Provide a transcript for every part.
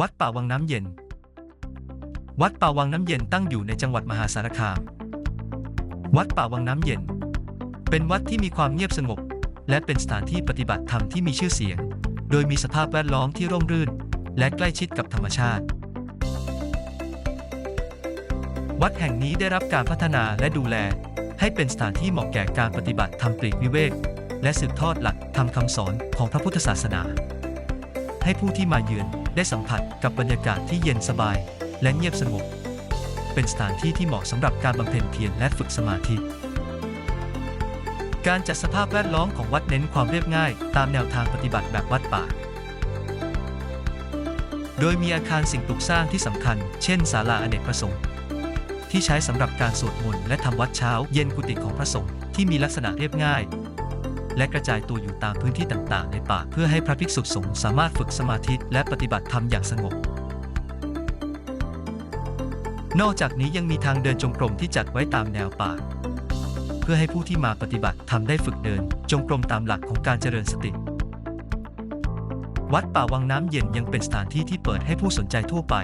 วัดป่าวังน้ำเย็น วัดป่าวังน้ำเย็นตั้งอยู่ในจังหวัดมหาสารคาม วัดป่าวังน้ำเย็น เป็นวัดที่มีความเงียบสงบ และเป็นสถานที่ปฏิบัติธรรมที่มีชื่อเสียง โดยมีสภาพแวดล้อมที่ร่มรื่น และใกล้ชิดกับธรรมชาติ วัดแห่งนี้ได้รับการพัฒนาและดูแล ให้เป็นสถานที่เหมาะแก่การปฏิบัติธรรมปลีกวิเวก และสืบทอดหลักธรรมคำสอนของพระพุทธศาสนา ให้ผู้ที่มาเยือน ได้สัมผัสกับบรรยากาศที่เย็นสบาย และเงียบสงบ เป็นสถานที่ที่เหมาะสำหรับการบำเพ็ญเพียรและฝึกสมาธิ การจัดสภาพแวดล้อมของวัดเน้นความเรียบง่าย ตามแนวทางปฏิบัติแบบวัดป่า โดยมีอาคารสิ่งปลูกสร้างที่สำคัญ เช่นศาลาอเนกประสงค์ ที่ใช้สำหรับการสวดมนต์และทำวัดเช้า เย็นกุฏิของพระสงฆ์ที่มีลักษณะเรียบง่าย และกระจายตัวอยู่ตามพื้นที่ต่างๆ ในป่า เพื่อให้พระภิกษุสงฆ์สามารถฝึกสมาธิและปฏิบัติธรรมอย่างสงบ นอกจากนี้ยังมีทางเดินจงกรมที่จัดไว้ตามแนวป่า เพื่อให้ผู้ที่มาปฏิบัติธรรมได้ฝึกเดิน จงกรมตามหลักของการเจริญสติวัดป่าวังน้ำเย็นยังเป็นสถานที่ที่เปิดให้ผู้สนใจทั่วไป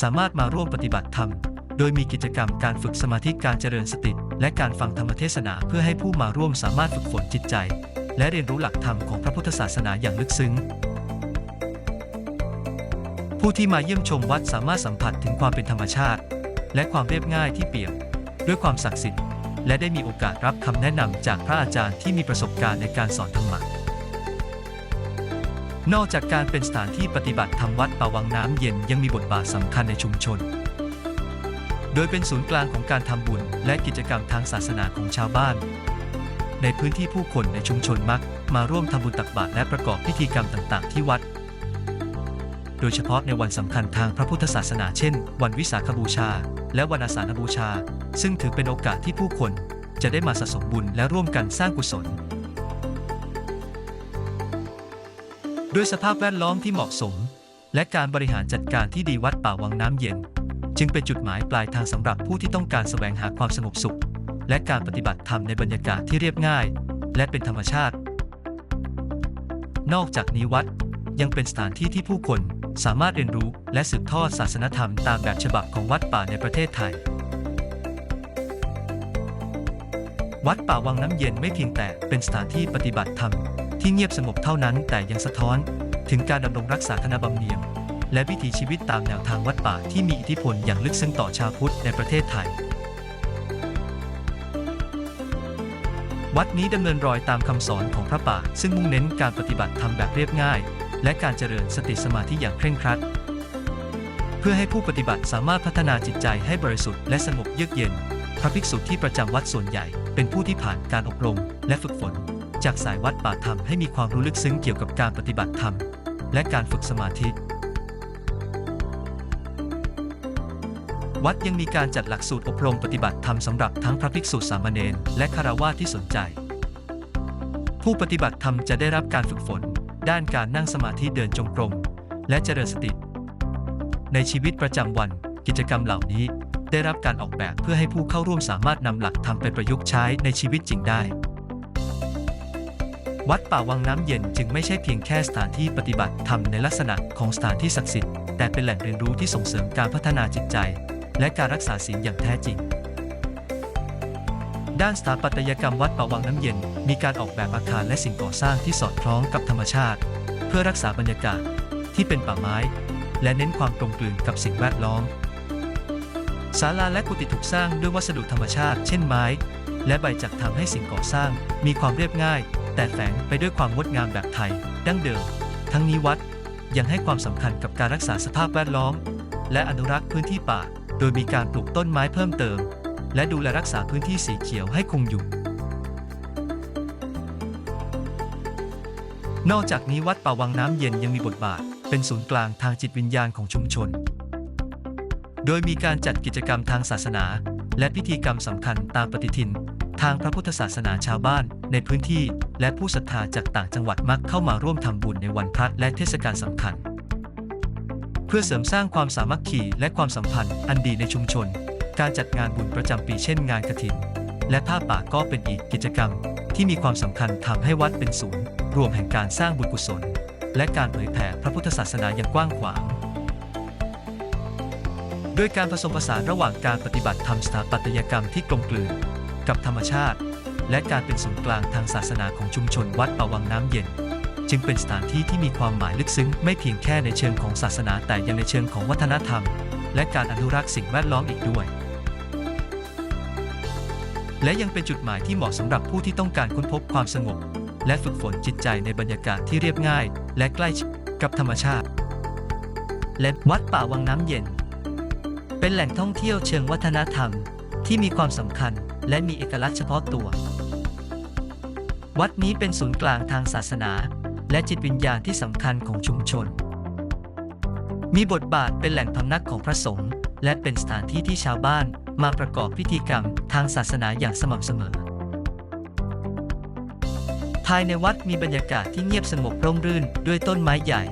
สามารถมาร่วมปฏิบัติธรรม โดยมีกิจกรรมการฝึกสมาธิการเจริญสติ และการฟังธรรมเทศนาเพื่อให้ผู้มาร่วมสามารถฝึกฝนจิตใจ และเรียนรู้หลักธรรมของพระพุทธศาสนาอย่างลึกซึ้ง ผู้ที่มาเยี่ยมชมวัดสามารถสัมผัสถึงความเป็นธรรมชาติ และความเรียบง่ายที่เปี่ยมด้วยความศักดิ์สิทธิ์และได้มีโอกาสรับคำแนะนำจากพระอาจารย์ที่มีประสบการณ์ในการสอนธรรมะนอกจากการเป็นสถานที่ปฏิบัติธรรมวัดป่าวังน้ำเย็นยังมีบทบาทสำคัญในชุมชน โดยเป็นศูนย์กลางของการทำบุญและกิจกรรมทางศาสนาของชาวบ้าน ในพื้นที่ผู้คนในชุมชนมัก มาร่วมทำบุญตักบาตรและประกอบพิธีกรรมต่าง ๆ ที่วัด โดยเฉพาะในวันสำคัญทางพระพุทธศาสนาเช่น วันวิสาขบูชา และวันอาสาฬบูชา ซึ่งถือเป็นโอกาสที่ผู้คน จะได้มาสะสมบุญและร่วมกันสร้างกุศล ด้วยสภาพแวดล้อมที่เหมาะสม และการบริหารจัดการที่ดีวัดป่าวังน้ำเย็น จึงเป็นจุดหมายปลายทางสำหรับผู้ที่ต้องการแสวงหาความสงบสุข และการปฏิบัติธรรมในบรรยากาศที่เรียบง่าย และเป็นธรรมชาติ นอกจากนี้วัดยังเป็นสถานที่ที่ผู้คนสามารถเรียนรู้และสืบทอดศาสนธรรมตามแบบฉบับของวัดป่าในประเทศไทย วัดป่าวังน้ำเย็นไม่เพียงแต่เป็นสถานที่ปฏิบัติธรรมที่เงียบสงบเท่านั้นแต่ยังสะท้อนถึงการดำรงรักษาคณบำเนียม และวิถีชีวิตตามแนวทางวัดป่าที่มีอิทธิพลอย่างลึกซึ้งต่อชาวพุทธในประเทศไทย วัดนี้ดำเนินรอยตามคำสอนของพระป่า ซึ่งมุ่งเน้นการปฏิบัติธรรมแบบเรียบง่าย และการเจริญสติสมาธิอย่างเคร่งครัด เพื่อให้ผู้ปฏิบัติสามารถพัฒนาจิตใจให้บริสุทธิ์และสงบเยือกเย็น พระภิกษุที่ประจำวัดส่วนใหญ่ เป็นผู้ที่ผ่านการอบรม และฝึกฝน จากสายวัดป่าธรรมให้มีความรู้ลึกซึ้งเกี่ยวกับการปฏิบัติธรรม และการฝึกสมาธิ วัดยังมีการจัดหลักสูตรอบรมปฏิบัติธรรมสำหรับทั้งพระภิกษุสามเณรและคารวาสที่สนใจ ผู้ปฏิบัติธรรมจะได้รับการฝึกฝน ด้านการนั่งสมาธิเดินจงกรม และเจริญสติ ในชีวิตประจำวันกิจกรรมเหล่านี้ได้รับการออกแบบเพื่อให้ผู้เข้าร่วมสามารถนำหลักธรรมไปประยุกต์ใช้ในชีวิตจริงได้ วัดป่าวังน้ำเย็นจึงไม่ใช่เพียงแค่สถานที่ปฏิบัติธรรมในลักษณะของสถานที่ศักดิ์สิทธิ์แต่เป็นแหล่งเรียนรู้ที่ส่งเสริมการพัฒนาจิตใจ และการรักษาศีลอย่างแท้จริง ด้านสถาปัตยกรรมวัดป่าวังน้ำเย็น มีการออกแบบอาคารและสิ่งก่อสร้างที่สอดคล้องกับธรรมชาติ เพื่อรักษาบรรยากาศที่เป็นป่าไม้ และเน้นความกลมกลืนกับสิ่งแวดล้อมศาลาและกุฏิถูกสร้างด้วยวัสดุธรรมชาติ เช่นไม้ และใบจากทำให้สิ่งก่อสร้าง มีความเรียบง่าย แต่แฝงไปด้วยความงดงามแบบไทย ดั้งเดิม ทั้งนี้วัดยังให้ความสำคัญกับการรักษาสภาพแวดล้อม และอนุรักษ์พื้นที่ป่า โดยมีการปลูกต้นไม้เพิ่มเติม และดูแลรักษาพื้นที่สีเขียวให้คงอยู่ นอกจากนี้วัดป่าวังน้ำเย็นยังมีบทบาท เป็นศูนย์กลางทางจิตวิญญาณของชุมชน โดยมีการจัดกิจกรรมทางศาสนา และพิธีกรรมสำคัญตามปฏิทิน ทางพระพุทธศาสนาชาวบ้าน ในพื้นที่ และผู้ศรัทธาจากต่างจังหวัดมักเข้ามาร่วมทำบุญในวันพระและเทศกาลสำคัญ เพื่อเสริมสร้างความสามัคคีและความสัมพันธ์อันดีในชุมชน การจัดงานบุญประจำปีเช่นงานกฐิน และผ้าป่าก็เป็นอีกกิจกรรม ที่มีความสำคัญทำให้วัดเป็นศูนย์ รวมแห่งการสร้างบุญกุศล และการเผยแผ่พระพุทธศาสนาอย่างกว้างขวางด้วยการผสมผสานระหว่างการปฏิบัติธรรมสถาปัตยกรรมที่กลมกลืนกับธรรมชาติ และการเป็นศูนย์กลางทางศาสนาของชุมชนวัดป่าวังน้ำเย็น จึงเป็นสถานที่ที่มีความหมายลึกซึ้งไม่เพียงแค่ในเชิงของศาสนาแต่ยังในเชิงของวัฒนธรรม และการอนุรักษ์สิ่งแวดล้อมอีกด้วย และยังเป็นจุดหมายที่เหมาะสำหรับผู้ที่ต้องการค้นพบความสงบ และฝึกฝนจิตใจในบรรยากาศที่เรียบง่าย และใกล้ชิดกับธรรมชาติ และวัดป่าวังน้ำเย็น เป็นแหล่งท่องเที่ยวเชิงวัฒนธรรม ที่มีความสำคัญ และมีเอกลักษณ์เฉพาะตัว วัดนี้เป็นศูนย์กลางทางศาสนา และจิตวิญญาณที่สำคัญของชุมชน มีบทบาทเป็นแหล่งพำนักของพระสงฆ์และเป็นสถานที่ที่ชาวบ้านมาประกอบพิธีกรรมทางศาสนาอย่างสม่ำเสมอ ภายในวัดมีบรรยากาศที่เงียบสงบร่มรื่นด้วยต้นไม้ใหญ่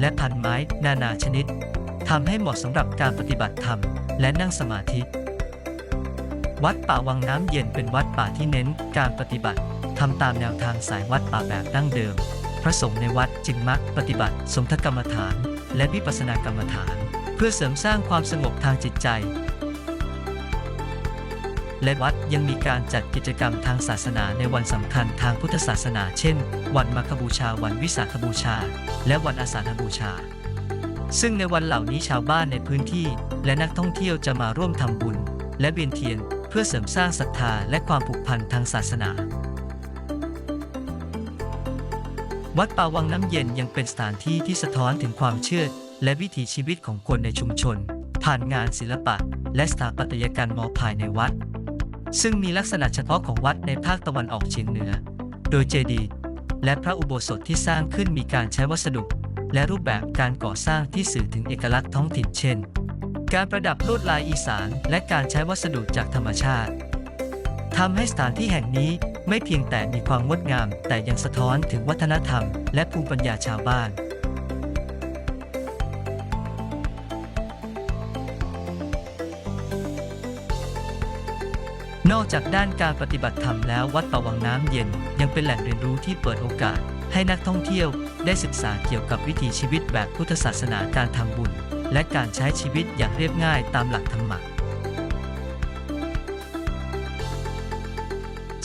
และพันไม้นานาชนิดทำให้เหมาะสำหรับการปฏิบัติธรรม และนั่งสมาธิ วัดป่าวังน้ำเย็นเป็นวัดป่าที่เน้นการปฏิบัติทำตามแนวทางสายวัดป่าแบบดั้งเดิม ระสงฆ์ในวัดจึงมักปฏิบัติสมทกรรมฐาน และวิปัสสนากรรมฐาน เพื่อเสริมสร้างความสงบทางจิตใจ และวัดยังมีการจัดกิจกรรมทางศาสนาในวันสำคัญทางพุทธศาสนา เช่น วันมาคบูชา วันวิสาขบูชา และวันอาสาฬบูชา ซึ่งในวันเหล่านี้ชาวบ้านในพื้นที่ และนักท่องเที่ยวจะมาร่วมทำบุญ และเวียนเทียนเพื่อเสริมสร้างศรัทธาและความผูกพันทางศาสนา วัดป่าวังน้ำเย็นยังเป็นสถานที่ที่สะท้อนถึงความเชื่อ และวิถีชีวิตของคนในชุมชน ผ่านงานศิลปะ และสถาปัตยกรรมมอภายในวัด ซึ่งมีลักษณะเฉพาะของวัดในภาคตะวันออกเฉียงเหนือ โดยเจดีย์และพระอุโบสถที่สร้างขึ้นมีการใช้วัสดุ และรูปแบบการก่อสร้างที่สื่อถึงเอกลักษณ์ท้องถิ่นเช่น การประดับลวดลายอีสาน และการใช้วัสดุจากธรรมชาติทำให้สถานที่แห่งนี้ ไม่เพียงแต่มีความงดงาม แต่ยังสะท้อนถึงวัฒนธรรม และภูมิปัญญาชาวบ้านนอกจากด้านการปฏิบัติธรรมแล้ววัดป่าวังน้ำเย็น ยังเป็นแหล่งเรียนรู้ที่เปิดโอกาส ให้นักท่องเที่ยวได้ศึกษาเกี่ยวกับวิถีชีวิตแบบพุทธศาสนาการทำบุญ และการใช้ชีวิตอย่างเรียบง่ายตามหลักธรรมะ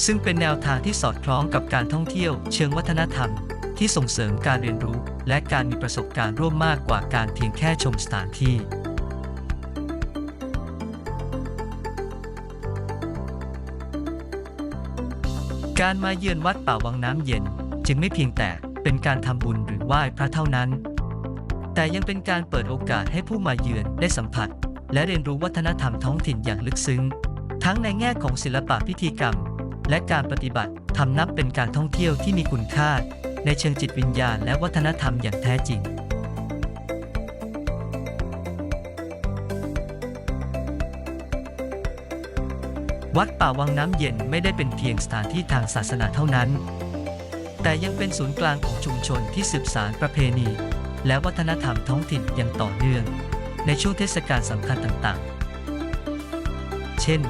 ซึ่งเป็นแนวทางที่สอดคล้องกับการท่องเที่ยวเชิงวัฒนธรรม ที่ส่งเสริมการเรียนรู้ และการมีประสบการณ์ร่วมมากกว่าการเพียงแค่ชมสถานที่การมาเยือนวัดป่าวังน้ำเย็น จึงไม่เพียงแต่เป็นการทำบุญหรือไหว้พระเท่านั้น แต่ยังเป็นการเปิดโอกาสให้ผู้มาเยือนได้สัมผัส และเรียนรู้วัฒนธรรมท้องถิ่นอย่างลึกซึ้ง ทั้งในแง่ของศิลปะพิธีกรรม และการปฏิบัติทำนับเป็นการท่องเที่ยวที่มีคุณค่า ในเชิงจิตวิญญาณและวัฒนธรรมอย่างแท้จริงวัดป่าวังน้ำเย็นไม่ได้เป็นเพียงสถานที่ทางศาสนาเท่านั้น แต่ยังเป็นศูนย์กลางของชุมชนที่สืบสานประเพณี และวัฒนธรรมท้องถิ่นอย่างต่อเนื่อง ในช่วงเทศกาลสำคัญต่างๆ เช่น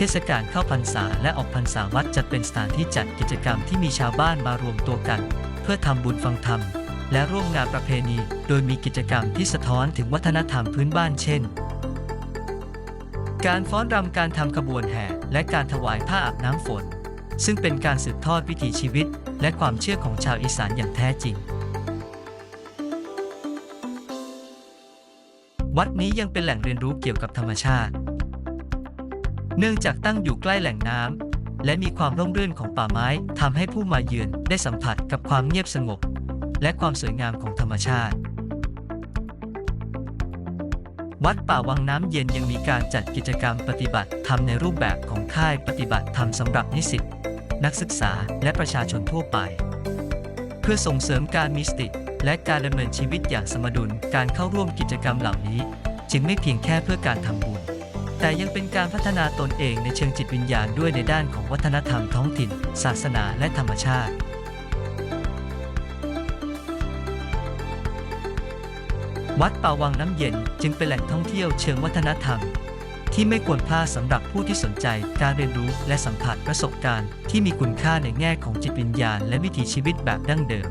เทศกาลเข้าพรรษาและออกพรรษาวัดจะเป็นสถานที่จัดกิจกรรมที่มีชาวบ้านมารวมตัวกัน เพื่อทำบุญฟังธรรม และร่วมงานประเพณี โดยมีกิจกรรมที่สะท้อนถึงวัฒนธรรมพื้นบ้านเช่น การฟ้อนรำการทำขบวนแห่ และการถวายผ้าอาบน้ำฝน ซึ่งเป็นการสืบทอดวิถีชีวิต และความเชื่อของชาวอีสานอย่างแท้จริงวัดนี้ยังเป็นแหล่งเรียนรู้เกี่ยวกับธรรมชาติ เนื่องจากตั้งอยู่ใกล้แหล่งน้ำและมีความร่มรื่นของป่าไม้ทำให้ผู้มาเยือนได้สัมผัสกับความเงียบสงบ และความสวยงามของธรรมชาติ วัดป่าวังน้ำเย็นยังมีการจัดกิจกรรมปฏิบัติธรรมในรูปแบบของค่ายปฏิบัติธรรมสำหรับนิสิตนักศึกษาและประชาชนทั่วไป เพื่อส่งเสริมการมีสติและการดำเนินชีวิตอย่างสมดุลการเข้าร่วมกิจกรรมเหล่านี้ จึงไม่เพียงแค่เพื่อการทำบุญ แต่ยังเป็นการพัฒนาตนเองในเชิงจิตวิญญาณด้วยในด้านของวัฒนธรรมท้องถิ่น ศาสนาและธรรมชาติ วัดป่าวังน้ำเย็นจึงเป็นแหล่งท่องเที่ยวเชิงวัฒนธรรม ที่ไม่ควรพลาดสำหรับผู้ที่สนใจการเรียนรู้และสัมผัสประสบการณ์ ที่มีคุณค่าในแง่ของจิตวิญญาณและวิถีชีวิตแบบดั้งเดิม